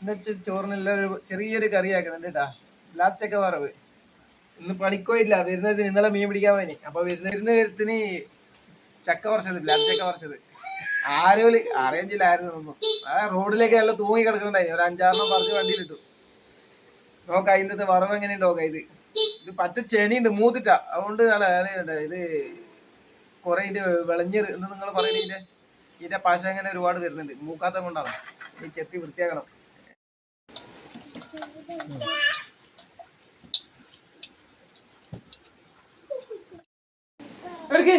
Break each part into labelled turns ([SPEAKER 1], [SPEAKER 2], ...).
[SPEAKER 1] ഇന്ന് ചെ- ചോറിനെല്ലാം ഒരു ചെറിയൊരു കറി ആക്കുന്നുണ്ട് കേട്ടാ ലാസ്റ്റ് ചക്ക വറവ്. ഇന്ന് പണിക്കോയില്ല. വരുന്നതിന് ഇന്നലെ മീൻ പിടിക്കാൻ പോയി അപ്പൊ വരുന്ന വരുന്നതിന് ചക്ക പറിച്ചത് ലാസ്റ്റ് ചക്ക പറിച്ചത് ആരോൽ അറിയില്ലായിരുന്നു ഒന്നും ആ റോഡിലേക്ക് നല്ല തൂങ്ങി കിടക്കുന്നുണ്ടായി. ഒരു അഞ്ചാറെണ്ണം പറിച്ച് വണ്ടിയിലിട്ടു. നോക്ക ഇന്നത്തെ വറവ് എങ്ങനെയുണ്ട് നോക്ക ഇത്. ഇത് പച്ച ചെണിയുണ്ട് മൂത്തിട്ടാ. അതുകൊണ്ട് നല്ല ഇത് കുറേ ഇത് വിളഞ്ഞത് എന്ന് നിങ്ങൾ പറയുന്നതിന്റെ ഇതിന്റെ പശ അങ്ങനെ ഒരുപാട് വരുന്നുണ്ട്. മൂക്കാത്ത കൊണ്ടാണ്. ഈ ചെത്തി വൃത്തിയാക്കണം. എടുക്ക്.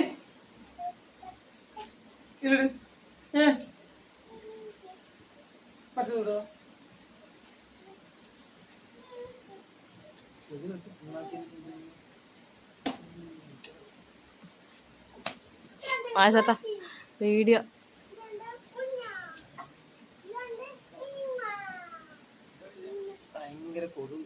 [SPEAKER 2] വായിച്ചട്ടാ വീഡിയോ.
[SPEAKER 1] ഭയങ്കര കൊതു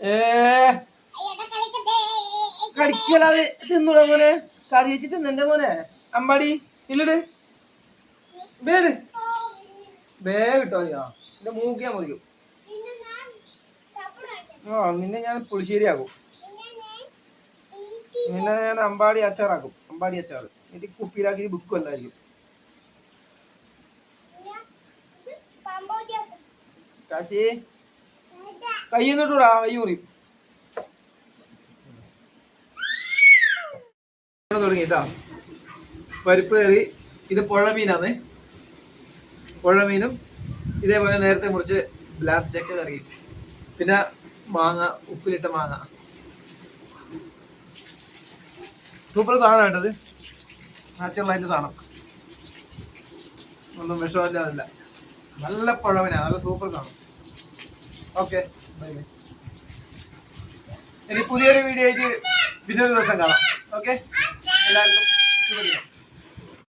[SPEAKER 1] ഏ കടിക്കലാതെ തിന്നൂടാ മോനെ? കറി വെച്ച് തിന്നെ മോനെ? അമ്പാടി ഇല്ലട്. വേട് വേ കിട്ടോ ഞാൻ എന്റെ മൂക്കിയാ മതിക്കും ആ നിന്നെ ഞാൻ പുളിശ്ശേരി ആക്കും നിന്നെ ഞാൻ അമ്പാടി അച്ചാറാക്കും. അമ്പാടി അച്ചാർ എനിക്ക് കുപ്പിയിലാക്കി ബുക്ക് എല്ലായിരിക്കും ചാച്ചി കയ്യിന്നിട്ടൂടാ കയ്യ് മുറിയും തുടങ്ങിട്ടാ പരിപ്പ് കയറി ഇത് പുഴ മീനാണ് പുഴ മീനും ഇതേപോലെ നേരത്തെ മുറിച്ച് ബ്ലാക്ക് ചക്ക കറി. പിന്നെ മാങ്ങ ഉപ്പിലിട്ട മാങ്ങ. സൂപ്പർ സാധനം വേണ്ടത് നാച്ചുറൽ ആയിട്ട് സാധനം. ഒന്നും വിഷമില്ലാതില്ല നല്ല പുഴവനാ നല്ല സൂപ്പർ സാധനം. ഓക്കെ ബൈ ബൈ ഇനി പുതിയൊരു വീഡിയോ ആയിട്ട് പിന്നൊരു ദിവസം കാണാം. ഓക്കെ എല്ലാവർക്കും